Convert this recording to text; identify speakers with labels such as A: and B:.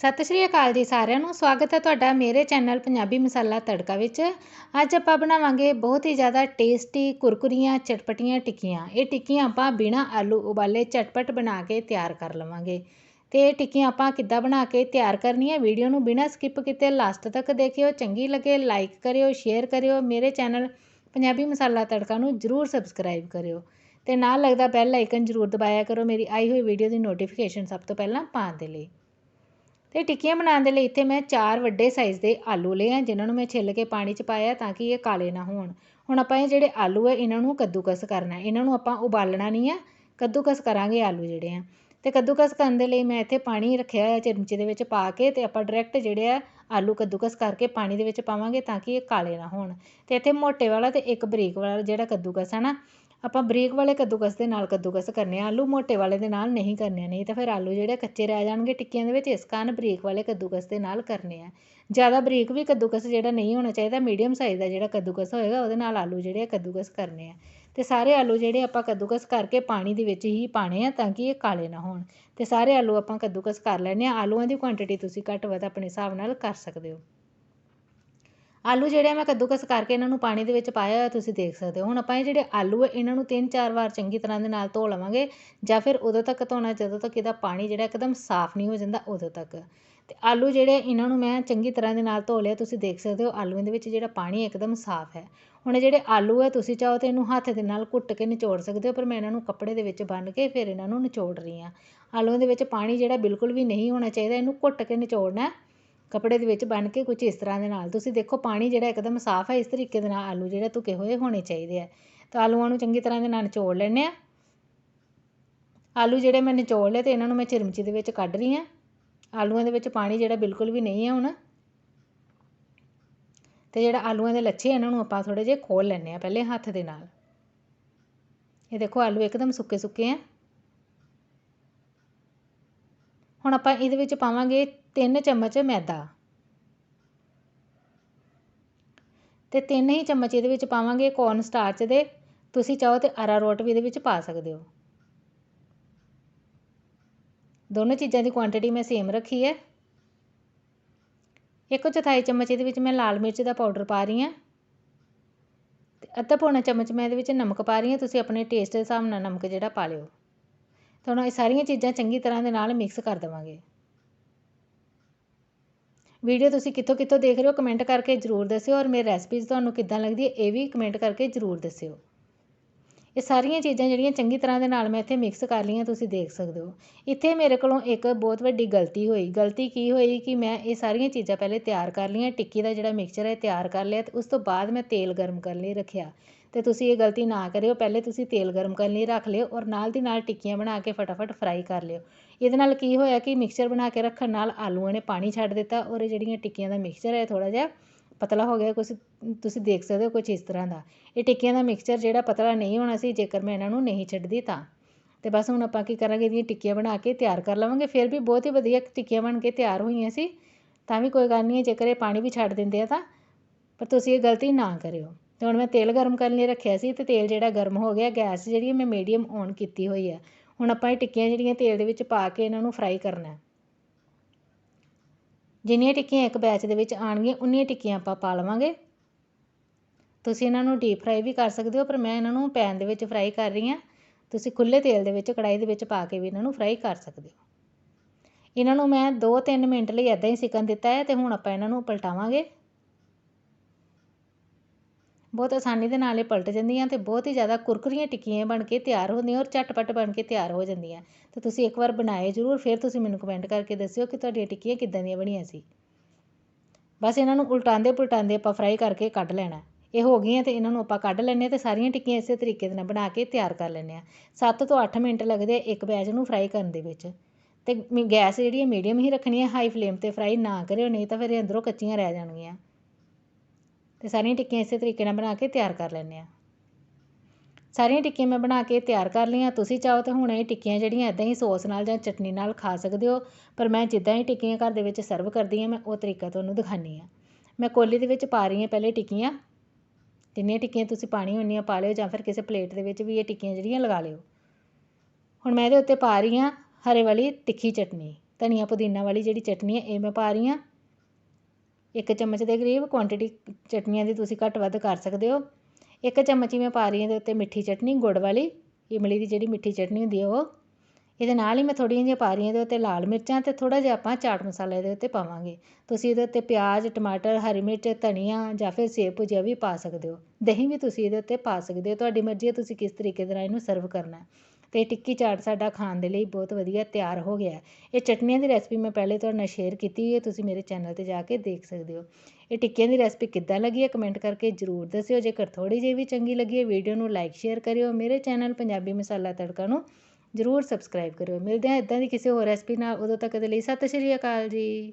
A: ਸਤਿ ਸ਼੍ਰੀ ਅਕਾਲ ਜੀ ਸਾਰਿਆਂ ਨੂੰ। ਸਵਾਗਤ ਹੈ ਤੁਹਾਡਾ ਮੇਰੇ ਚੈਨਲ ਪੰਜਾਬੀ ਮਸਾਲਾ ਤੜਕਾ ਵਿੱਚ। ਅੱਜ ਆਪਾਂ ਬਣਾਵਾਂਗੇ ਬਹੁਤ ਹੀ ਜ਼ਿਆਦਾ ਟੇਸਟੀ ਕੁਰਕੁਰੀਆਂ, ਚਟਪਟੀਆਂ ਟਿੱਕੀਆਂ। ਇਹ ਟਿੱਕੀਆਂ ਆਪਾਂ ਬਿਨਾ ਆਲੂ ਉਬਾਲੇ ਝਟਪਟ ਬਣਾ ਕੇ ਤਿਆਰ ਕਰ ਲਵਾਂਗੇ। ਤੇ ਇਹ ਟਿੱਕੀਆਂ ਆਪਾਂ ਕਿੱਦਾਂ ਬਣਾ ਕੇ ਤਿਆਰ ਕਰਨੀ ਹੈ ਵੀਡੀਓ ਨੂੰ ਬਿਨਾ ਸਕਿਪ ਕੀਤੇ ਲਾਸਟ ਤੱਕ ਦੇਖਿਓ। ਚੰਗੀ ਲੱਗੇ ਲਾਈਕ ਕਰਿਓ, ਸ਼ੇਅਰ ਕਰਿਓ। ਮੇਰੇ ਚੈਨਲ ਪੰਜਾਬੀ ਮਸਾਲਾ ਤੜਕਾ ਨੂੰ ਜਰੂਰ ਸਬਸਕ੍ਰਾਈਬ ਕਰਿਓ। ਤੇ ਨਾਲ ਲੱਗਦਾ ਬੈਲ ਆਈਕਨ ਜਰੂਰ ਦਬਾਇਆ ਕਰੋ। ਮੇਰੀ ਆਈ ਹੋਈ ਵੀਡੀਓ ਦੀ ਨੋਟੀਫਿਕੇਸ਼ਨ ਸਭ ਤੋਂ ਪਹਿਲਾਂ ਪਾਉਣ ਦੇ ਲਈ। ਅਤੇ ਟਿੱਕੀਆਂ ਬਣਾਉਣ ਦੇ ਲਈ ਇੱਥੇ ਮੈਂ ਚਾਰ ਵੱਡੇ ਸਾਈਜ਼ ਦੇ ਆਲੂ ਲਏ ਆ, ਜਿਨ੍ਹਾਂ ਨੂੰ ਮੈਂ ਛਿੱਲ ਕੇ ਪਾਣੀ 'ਚ ਪਾਇਆ ਤਾਂ ਕਿ ਇਹ ਕਾਲੇ ਨਾ ਹੋਣ। ਹੁਣ ਆਪਾਂ ਇਹ ਜਿਹੜੇ ਆਲੂ ਹੈ ਇਹਨਾਂ ਨੂੰ ਕੱਦੂਕਸ ਕਰਨਾ ਇਹਨਾਂ ਨੂੰ ਆਪਾਂ ਉਬਾਲਣਾ ਨਹੀਂ ਆ, ਕੱਦੂਕਸ ਕਰਾਂਗੇ ਆਲੂ ਜਿਹੜੇ ਆ। ਅਤੇ ਕੱਦੂਕਸ ਕਰਨ ਦੇ ਲਈ ਮੈਂ ਇੱਥੇ ਪਾਣੀ ਰੱਖਿਆ ਹੋਇਆ ਚਮਚੇ ਦੇ ਵਿੱਚ ਪਾ ਕੇ ਅਤੇ ਆਪਾਂ ਡਾਇਰੈਕਟ ਜਿਹੜੇ ਆ ਆਲੂ ਕੱਦੂਕਸ ਕਰਕੇ ਪਾਣੀ ਦੇ ਵਿੱਚ ਪਾਵਾਂਗੇ ਤਾਂ ਕਿ ਇਹ ਕਾਲੇ ਨਾ ਹੋਣ। ਅਤੇ ਇੱਥੇ ਮੋਟੇ ਵਾਲਾ ਅਤੇ ਇੱਕ ਬਰੀਕ ਵਾਲਾ ਜਿਹੜਾ ਕੱਦੂਕਸ ਹੈ ਨਾ ਆਪਾਂ ਬਰੀਕ ਵਾਲੇ ਕੱਦੂਕਸ ਦੇ ਨਾਲ ਕੱਦੂਕਸ ਕਰਨੇ ਆ, ਆਲੂ ਮੋਟੇ ਵਾਲੇ ਦੇ ਨਾਲ ਨਹੀਂ ਕਰਨੇ ਨਹੀਂ ਤਾਂ ਫਿਰ ਆਲੂ ਜਿਹੜੇ ਕੱਚੇ ਰਹਿ ਜਾਣਗੇ ਟਿੱਕੀਆਂ ਦੇ ਵਿੱਚ, ਇਸ ਕਾਰਨ ਬਰੀਕ ਵਾਲੇ ਕੱਦੂਕਸ ਦੇ ਨਾਲ ਕਰਨੇ ਆ। ਜ਼ਿਆਦਾ ਬਰੀਕ ਵੀ ਕੱਦੂਕਸ ਜਿਹੜਾ ਨਹੀਂ ਹੋਣਾ ਚਾਹੀਦਾ ਮੀਡੀਅਮ ਸਾਈਜ਼ ਦਾ ਜਿਹੜਾ ਕੱਦੂਕਸ ਹੋਏਗਾ, ਉਹਦੇ ਨਾਲ ਆਲੂ ਜਿਹੜੇ ਕੱਦੂਕਸ ਕਰਨੇ ਆ। ਤੇ ਸਾਰੇ ਆਲੂ ਜਿਹੜੇ ਆਪਾਂ ਕੱਦੂਕਸ ਕਰਕੇ ਪਾਣੀ ਦੇ ਵਿੱਚ ਹੀ ਪਾਣੇ ਆ ਤਾਂ ਕਿ ਇਹ ਕਾਲੇ ਨਾ ਹੋਣ। ਤੇ ਸਾਰੇ ਆਲੂ ਆਪਾਂ ਕੱਦੂਕਸ ਕਰ ਲੈਣੇ ਆ, ਆਲੂਆਂ ਦੀ ਕੁਆਂਟੀਟੀ ਤੁਸੀਂ ਘੱਟ ਵੱਧ ਆਪਣੇ ਹਿਸਾਬ ਨਾਲ ਕਰ ਸਕਦੇ ਹੋ। ਆਲੂ ਜਿਹੜੇ ਮੈਂ ਕੱਦੂਕਸ ਕਰਕੇ ਇਹਨਾਂ ਨੂੰ ਪਾਣੀ ਦੇ ਵਿੱਚ ਪਾਇਆ ਹੋਇਆ, ਤੁਸੀਂ ਦੇਖ ਸਕਦੇ ਹੋ। ਹੁਣ ਆਪਾਂ ਇਹ ਜਿਹੜੇ ਆਲੂ ਹੈ ਇਹਨਾਂ ਨੂੰ ਤਿੰਨ ਚਾਰ ਵਾਰ ਚੰਗੀ ਤਰ੍ਹਾਂ ਦੇ ਨਾਲ ਧੋ ਲਵਾਂਗੇ ਜਾਂ ਫਿਰ ਉਦੋਂ ਤੱਕ ਧੋਣਾ, ਜਦੋਂ ਤੱਕ ਇਹਦਾ ਪਾਣੀ ਜਿਹੜਾ ਇੱਕਦਮ ਸਾਫ਼ ਨਹੀਂ ਹੋ ਜਾਂਦਾ, ਉਦੋਂ ਤੱਕ। ਤੇ ਆਲੂ ਜਿਹੜੇ ਇਹਨਾਂ ਨੂੰ ਮੈਂ ਚੰਗੀ ਤਰ੍ਹਾਂ ਦੇ ਨਾਲ ਧੋ ਲਿਆ, ਤੁਸੀਂ ਦੇਖ ਸਕਦੇ ਹੋ ਆਲੂਆਂ ਦੇ ਵਿੱਚ ਜਿਹੜਾ ਪਾਣੀ ਇੱਕਦਮ ਸਾਫ਼ ਹੈ। ਹੁਣ ਜਿਹੜੇ ਆਲੂ ਹੈ ਤੁਸੀਂ ਚਾਹੋ ਤੇ ਇਹਨੂੰ ਹੱਥ ਦੇ ਨਾਲ ਘੁੱਟ ਕੇ ਨਿਚੋੜ ਸਕਦੇ ਹੋ, ਪਰ ਮੈਂ ਇਹਨਾਂ ਨੂੰ ਕੱਪੜੇ ਦੇ ਵਿੱਚ ਬੰਨ੍ਹ ਕੇ ਫਿਰ ਇਹਨਾਂ ਨੂੰ ਨਿਚੋੜ ਰਹੀ ਹਾਂ। ਆਲੂਆਂ ਦੇ ਵਿੱਚ ਪਾਣੀ ਜਿਹੜਾ ਬਿਲਕੁਲ ਵੀ ਨਹੀਂ ਹੋਣਾ ਚਾਹੀਦਾ, ਇਹਨੂੰ ਘੁੱਟ ਕੇ ਨਿਚੋੜਨਾ ਕੱਪੜੇ ਦੇ ਵਿੱਚ ਬੰਨ੍ਹ ਕੇ ਕੁਛ ਇਸ ਤਰ੍ਹਾਂ ਦੇ ਨਾਲ। ਤੁਸੀਂ ਦੇਖੋ, ਪਾਣੀ ਜਿਹੜਾ ਇੱਕਦਮ ਸਾਫ਼ ਹੈ, ਇਸ ਤਰੀਕੇ ਦੇ ਨਾਲ ਆਲੂ ਜਿਹੜੇ ਧੁਕੇ ਹੋਏ ਹੋਣੇ ਚਾਹੀਦੇ ਆ। ਤਾਂ ਆਲੂਆਂ ਨੂੰ ਚੰਗੀ ਤਰ੍ਹਾਂ ਦੇ ਨਾਲ ਨਿਚੋੜ ਲੈਂਦੇ ਹਾਂ। ਆਲੂ ਜਿਹੜੇ ਮੈਂ ਨਿਚੋੜ ਲਏ ਅਤੇ ਇਹਨਾਂ ਨੂੰ ਮੈਂ ਚਿਰਮਚੀ ਦੇ ਵਿੱਚ ਕੱਢ ਰਹੀ ਹਾਂ। ਆਲੂਆਂ ਦੇ ਵਿੱਚ ਪਾਣੀ ਜਿਹੜਾ ਬਿਲਕੁਲ ਵੀ ਨਹੀਂ ਹੈ ਹੁਣ। ਤੇ ਜਿਹੜਾ ਆਲੂਆਂ ਦੇ ਲੱਛੇ ਇਹਨਾਂ ਨੂੰ ਆਪਾਂ ਥੋੜੇ ਜਿਹੇ ਖੋਲ ਲੈਣੇ ਆ ਪਹਿਲੇ ਹੱਥ ਦੇ ਨਾਲ। ਇਹ ਦੇਖੋ, ਆਲੂ ਇੱਕਦਮ ਸੁੱਕੇ ਸੁੱਕੇ ਆ। ਹੁਣ ਆਪਾਂ ਇਹਦੇ ਵਿੱਚ ਪਾਵਾਂਗੇ 3 ਚਮਚ ਮੈਦਾ। ਤੇ ਤਿੰਨ ਹੀ ਚਮਚ ਇਹਦੇ ਵਿੱਚ ਪਾਵਾਂਗੇ ਕੌਰਨ ਸਟਾਰਚ ਦੇ। ਤੁਸੀਂ ਚਾਹੋ ਤੇ ਅਰਾਰੋਟ ਵੀ ਇਹਦੇ ਵਿੱਚ ਪਾ ਸਕਦੇ ਹੋ। ਦੋਨੋਂ ਚੀਜ਼ਾਂ ਦੀ ਕੁਆਂਟੀਟੀ ਮੈਂ ਸੇਮ ਰੱਖੀ ਹੈ। ਇੱਕ ਚੌਥਾਈ ਚਮਚ ਇਹਦੇ ਵਿੱਚ ਮੈਂ ਲਾਲ ਮਿਰਚ ਦਾ ਪਾਊਡਰ ਪਾ ਰਹੀ ਹਾਂ। ਤੇ ਅੱਧਾ ਪੌਣਾ ਚਮਚ ਮੈਂ ਇਹਦੇ ਵਿੱਚ ਨਮਕ ਪਾ ਰਹੀ ਹਾਂ। ਤੁਸੀਂ ਆਪਣੇ ਟੇਸਟ ਦੇ ਹਿਸਾਬ ਨਾਲ ਨਮਕ ਜਿਹੜਾ ਪਾ ਲਿਓ। ਤੁਹਾਨੂੰ ਇਹ ਸਾਰੀਆਂ ਚੀਜ਼ਾਂ ਚੰਗੀ ਤਰ੍ਹਾਂ ਦੇ ਨਾਲ ਮਿਕਸ ਕਰ ਦੇਵਾਂਗੇ। ਵੀਡੀਓ ਤੁਸੀਂ ਕਿੱਥੋਂ ਕਿੱਥੋਂ ਦੇਖ ਰਹੇ ਹੋ ਕਮੈਂਟ ਕਰਕੇ ਜਰੂਰ ਦੱਸਿਓ ਔਰ ਮੇਰੀ ਰੈਸਪੀਜ਼ ਤੁਹਾਨੂੰ ਕਿੱਦਾਂ ਲੱਗਦੀ ਹੈ, ਇਹ ਵੀ ਕਮੈਂਟ ਕਰਕੇ ਜਰੂਰ ਦੱਸਿਓ। ਇਹ ਸਾਰੀਆਂ ਚੀਜ਼ਾਂ ਜਿਹੜੀਆਂ ਚੰਗੀ ਤਰ੍ਹਾਂ ਦੇ ਨਾਲ ਮੈਂ ਇੱਥੇ ਮਿਕਸ ਕਰ ਲਈਆਂ, ਤੁਸੀਂ ਦੇਖ ਸਕਦੇ ਹੋ। ਇੱਥੇ ਮੇਰੇ ਕੋਲੋਂ ਇੱਕ ਬਹੁਤ ਵੱਡੀ ਗਲਤੀ ਹੋਈ। ਗਲਤੀ ਕੀ ਹੋਈ ਕਿ ਮੈਂ ਇਹ ਸਾਰੀਆਂ ਚੀਜ਼ਾਂ ਪਹਿਲੇ ਤਿਆਰ ਕਰ ਲਈਆਂ, ਟਿੱਕੀ ਦਾ ਜਿਹੜਾ ਮਿਕਸਚਰ ਹੈ ਤਿਆਰ ਕਰ ਲਿਆ ਤੇ ਉਸ ਤੋਂ ਬਾਅਦ ਮੈਂ ਤੇਲ ਗਰਮ ਕਰਨ ਲਈ ਰੱਖਿਆ। ਤੇ ਤੁਸੀਂ ਇਹ ਗਲਤੀ ਨਾ ਕਰਿਓ, ਪਹਿਲੇ ਤੁਸੀਂ ਤੇਲ ਗਰਮ ਕਰਨ ਲਈ ਰੱਖ ਲਿਓ ਔਰ ਨਾਲ ਦੀ ਨਾਲ ਟਿੱਕੀਆਂ ਬਣਾ ਕੇ ਫਟਾਫਟ ਫਰਾਈ ਕਰ ਲਿਓ। ਇਹਦੇ ਨਾਲ ਕੀ ਹੋਇਆ ਕਿ ਮਿਕਸਚਰ ਬਣਾ ਕੇ ਰੱਖਣ ਨਾਲ ਆਲੂਆਂ ਨੇ ਪਾਣੀ ਛੱਡ ਦਿੱਤਾ ਔਰ ਇਹ ਜਿਹੜੀਆਂ ਟਿੱਕੀਆਂ ਦਾ ਮਿਕਸਚਰ ਹੈ ਥੋੜਾ ਜਿਹਾ ਪਤਲਾ ਹੋ ਗਿਆ, ਕੁਛ ਤੁਸੀਂ ਦੇਖ ਸਕਦੇ ਹੋ ਕੁਛ ਇਸ ਤਰ੍ਹਾਂ ਦਾ। ਇਹ ਟਿੱਕੀਆਂ ਦਾ ਮਿਕਸਚਰ ਜਿਹੜਾ ਪਤਲਾ ਨਹੀਂ ਹੋਣਾ ਸੀ, ਜੇਕਰ ਮੈਂ ਇਹਨਾਂ ਨੂੰ ਨਹੀਂ ਛੱਡਦੀ ਤਾਂ। ਅਤੇ ਬਸ ਹੁਣ ਆਪਾਂ ਕੀ ਕਰਾਂਗੇ, ਇਹਦੀਆਂ ਟਿੱਕੀਆਂ ਬਣਾ ਕੇ ਤਿਆਰ ਕਰ ਲਵਾਂਗੇ। ਫਿਰ ਵੀ ਬਹੁਤ ਹੀ ਵਧੀਆ ਟਿੱਕੀਆਂ ਬਣ ਕੇ ਤਿਆਰ ਹੋਈਆਂ ਸੀ, ਤਾਂ ਵੀ ਕੋਈ ਗੱਲ ਨਹੀਂ ਹੈ ਜੇਕਰ ਇਹ ਪਾਣੀ ਵੀ ਛੱਡ ਦਿੰਦੇ ਆ ਤਾਂ। ਪਰ ਤੁਸੀਂ ਇਹ ਗਲਤੀ ਨਾ ਕਰਿਓ। ਅਤੇ ਹੁਣ ਮੈਂ ਤੇਲ ਗਰਮ ਕਰਨ ਲਈ ਰੱਖਿਆ ਸੀ ਅਤੇ ਤੇਲ ਜਿਹੜਾ ਗਰਮ ਹੋ ਗਿਆ, ਗੈਸ ਜਿਹੜੀ ਮੈਂ ਮੀਡੀਅਮ ਔਨ ਕੀਤੀ ਹੋਈ ਹੈ ਹੁਣ ਆਪਾਂ ਇਹ ਟਿੱਕੀਆਂ ਜਿਹੜੀਆਂ ਤੇਲ ਦੇ ਵਿੱਚ ਪਾ ਕੇ ਇਹਨਾਂ ਨੂੰ ਫਰਾਈ ਕਰਨਾ ਜਿੰਨੀਆਂ ਟਿੱਕੀਆਂ ਇੱਕ ਬੈਚ ਦੇ ਵਿੱਚ ਆਉਣਗੀਆਂ, ਉਨੀਆਂ ਟਿੱਕੀਆਂ ਆਪਾਂ ਪਾ ਲਵਾਂਗੇ। ਤੁਸੀਂ ਇਹਨਾਂ ਨੂੰ ਡੀਪ ਫਰਾਈ ਵੀ ਕਰ ਸਕਦੇ ਹੋ, ਪਰ ਮੈਂ ਇਹਨਾਂ ਨੂੰ ਪੈਨ ਦੇ ਵਿੱਚ ਫਰਾਈ ਕਰ ਰਹੀ ਹਾਂ। ਤੁਸੀਂ ਖੁੱਲੇ ਤੇਲ ਦੇ ਵਿੱਚ ਕੜਾਈ ਦੇ ਵਿੱਚ ਪਾ ਕੇ ਵੀ ਇਹਨਾਂ ਨੂੰ ਫਰਾਈ ਕਰ ਸਕਦੇ ਹੋ। ਇਹਨਾਂ ਨੂੰ ਮੈਂ 2-3 ਮਿੰਟ ਲਈ ਇਦਾਂ ਹੀ ਸਿਕਣ ਦਿੱਤਾ ਹੈ ਤੇ ਹੁਣ ਆਪਾਂ ਇਹਨਾਂ ਨੂੰ ਪਲਟਾਵਾਂਗੇ ਬਹੁਤ ਆਸਾਨੀ ਦੇ ਨਾਲ ਇਹ ਪਲਟ ਜਾਂਦੀਆਂ ਅਤੇ ਬਹੁਤ ਹੀ ਜ਼ਿਆਦਾ ਕੁਰਕਰੀਆਂ ਟਿੱਕੀਆਂ ਬਣ ਕੇ ਤਿਆਰ ਹੁੰਦੀਆਂ ਔਰ ਝਟਪਟ ਬਣ ਕੇ ਤਿਆਰ ਹੋ ਜਾਂਦੀਆਂ। ਅਤੇ ਤੁਸੀਂ ਇੱਕ ਵਾਰ ਬਣਾਏ ਜ਼ਰੂਰ, ਫਿਰ ਤੁਸੀਂ ਮੈਨੂੰ ਕਮੈਂਟ ਕਰਕੇ ਦੱਸਿਓ ਕਿ ਤੁਹਾਡੀਆਂ ਟਿੱਕੀਆਂ ਕਿੱਦਾਂ ਦੀਆਂ ਬਣੀਆਂ ਸੀ। ਬਸ ਇਹਨਾਂ ਨੂੰ ਉਲਟਾਉਂਦੇ ਪੁਲਟਾਉਂਦੇ ਆਪਾਂ ਫਰਾਈ ਕਰਕੇ ਕੱਢ ਲੈਣਾ। ਇਹ ਹੋ ਗਈਆਂ ਤੇ ਇਹਨਾਂ ਨੂੰ ਆਪਾਂ ਕੱਢ ਲੈਣੇ ਤੇ ਸਾਰੀਆਂ ਟਿੱਕੀਆਂ ਇਸੇ ਤਰੀਕੇ ਦੇ ਨਾਲ ਬਣਾ ਕੇ ਤਿਆਰ ਕਰ ਲੈਂਦੇ ਆ 7 ਤੋਂ 8 ਮਿੰਟ ਲੱਗਦੇ ਆ ਇੱਕ ਬੈਚ ਨੂੰ ਫਰਾਈ ਕਰਨ ਦੇ ਵਿੱਚ। ਤੇ ਗੈਸ ਜਿਹੜੀ ਹੈ ਮੀਡੀਅਮ ਹੀ ਰੱਖਣੀ ਹੈ ਹਾਈ ਫਲੇਮ ਤੇ ਫਰਾਈ ਨਾ ਕਰਿਓ, ਨਹੀਂ ਤਾਂ ਫਿਰ ਇਹ ਅੰਦਰੋਂ ਕੱਚੀਆਂ ਰਹਿ ਜਾਣਗੀਆਂ। ਅਤੇ ਸਾਰੀਆਂ ਟਿੱਕੀਆਂ ਇਸੇ ਤਰੀਕੇ ਨਾਲ ਬਣਾ ਕੇ ਤਿਆਰ ਕਰ ਲੈਂਦੇ ਹਾਂ। ਸਾਰੀਆਂ ਟਿੱਕੀਆਂ ਮੈਂ ਬਣਾ ਕੇ ਤਿਆਰ ਕਰ ਲਈਆਂ। ਤੁਸੀਂ ਚਾਹੋ ਤਾਂ ਹੁਣ ਇਹ ਟਿੱਕੀਆਂ ਜਿਹੜੀਆਂ ਇੱਦਾਂ ਹੀ ਸੌਸ ਨਾਲ ਜਾਂ ਚਟਨੀ ਨਾਲ ਖਾ ਸਕਦੇ ਹੋ, ਪਰ ਮੈਂ ਜਿੱਦਾਂ ਹੀ ਟਿੱਕੀਆਂ ਘਰ ਦੇ ਵਿੱਚ ਸਰਵ ਕਰਦੀ ਹਾਂ, ਮੈਂ ਉਹ ਤਰੀਕਾ ਤੁਹਾਨੂੰ ਦਿਖਾਉਂਦੀ ਹਾਂ। ਮੈਂ ਕੋਲੀ ਦੇ ਵਿੱਚ ਪਾ ਰਹੀ ਹਾਂ ਪਹਿਲੇ ਟਿੱਕੀਆਂ। ਜਿੰਨੀਆਂ ਟਿੱਕੀਆਂ ਤੁਸੀਂ ਪਾਣੀ ਹੁੰਦੀਆਂ ਪਾ ਲਿਓ ਜਾਂ ਫਿਰ ਕਿਸੇ ਪਲੇਟ ਦੇ ਵਿੱਚ ਵੀ ਇਹ ਟਿੱਕੀਆਂ ਜਿਹੜੀਆਂ ਲਗਾ ਲਿਓ। ਹੁਣ ਮੈਂ ਇਹਦੇ ਉੱਤੇ ਪਾ ਰਹੀ ਹਾਂ ਹਰੇ ਵਾਲੀ ਤਿੱਖੀ ਚਟਨੀ, ਧਨੀਆ ਪੁਦੀਨਾ ਵਾਲੀ ਜਿਹੜੀ ਚਟਨੀ ਹੈ, ਇਹ ਮੈਂ ਪਾ ਰਹੀ ਹਾਂ। ਇੱਕ ਚਮਚ ਦੇ ਕਰੀਬ ਕੁਆਂਟਿਟੀ ਚਟਨੀਆਂ ਦੀ ਤੁਸੀਂ ਘੱਟ ਵੱਧ ਕਰ ਸਕਦੇ ਹੋ। ਇੱਕ ਚਮਚ ਹੀ ਮੈਂ ਪਾ ਰਹੀ ਹਾਂ ਇਹਦੇ ਉੱਤੇ ਮਿੱਠੀ ਚਟਨੀ, ਗੁੜ ਵਾਲੀ, ਇਮਲੀ ਦੀ ਜਿਹੜੀ ਮਿੱਠੀ ਚਟਨੀ ਹੁੰਦੀ ਹੈ ਉਹ। ਇਹਦੇ ਨਾਲ ਹੀ ਮੈਂ ਥੋੜ੍ਹੀਆਂ ਜਿਹੀਆਂ ਪਾ ਰਹੀ ਹਾਂ ਇਹਦੇ ਉੱਤੇ ਲਾਲ ਮਿਰਚਾਂ ਅਤੇ ਥੋੜ੍ਹਾ ਜਿਹਾ ਆਪਾਂ ਚਾਟ ਮਸਾਲਾ ਇਹਦੇ ਉੱਤੇ ਪਾਵਾਂਗੇ। ਤੁਸੀਂ ਇਹਦੇ ਉੱਤੇ ਪਿਆਜ਼, ਟਮਾਟਰ, ਹਰੀ ਮਿਰਚ, ਧਨੀਆ ਜਾਂ ਫਿਰ ਸੇਬ ਭੁਜੀਆ ਵੀ ਪਾ ਸਕਦੇ ਹੋ। ਦਹੀਂ ਵੀ ਤੁਸੀਂ ਇਹਦੇ ਉੱਤੇ ਪਾ ਸਕਦੇ ਹੋ। ਤੁਹਾਡੀ ਮਰਜ਼ੀ ਹੈ ਤੁਸੀਂ ਕਿਸ ਤਰੀਕੇ ਦੇ ਨਾਲ ਇਹਨੂੰ ਸਰਵ ਕਰਨਾ ਅਤੇ ਟਿੱਕੀ ਚਾਟ ਸਾਡਾ ਖਾਣ ਦੇ ਲਈ ਬਹੁਤ ਵਧੀਆ ਤਿਆਰ ਹੋ ਗਿਆ ਇਹ ਚਟਨੀਆਂ ਦੀ ਰੈਸਪੀ ਮੈਂ ਪਹਿਲੇ ਤੁਹਾਡੇ ਨਾਲ ਸ਼ੇਅਰ ਕੀਤੀ ਹੈ, ਤੁਸੀਂ ਮੇਰੇ ਚੈਨਲ 'ਤੇ ਜਾ ਕੇ ਦੇਖ ਸਕਦੇ ਹੋ। ਇਹ ਟਿੱਕੀਆਂ ਦੀ ਰੈਸਪੀ ਕਿੱਦਾਂ ਲੱਗੀ ਹੈ ਕਮੈਂਟ ਕਰਕੇ ਜ਼ਰੂਰ ਦੱਸਿਓ। ਜੇਕਰ ਥੋੜ੍ਹੀ ਜਿਹੀ ਵੀ ਚੰਗੀ ਲੱਗੀ ਹੈ ਵੀਡੀਓ ਨੂੰ ਲਾਈਕ ਸ਼ੇਅਰ ਕਰਿਓ। ਮੇਰੇ ਚੈਨਲ ਪੰਜਾਬੀ ਮਸਾਲਾ ਤੜਕਾ ਨੂੰ ਜ਼ਰੂਰ ਸਬਸਕ੍ਰਾਈਬ ਕਰਿਓ। ਮਿਲਦੇ ਹਾਂ ਇਦਾਂ ਦੀ ਕਿਸੇ ਹੋਰ ਰੈਸਪੀ ਨਾਲ। ਉਦੋਂ ਤੱਕ ਦੇ ਲਈ ਸਤਿ ਸ਼੍ਰੀ ਅਕਾਲ ਜੀ।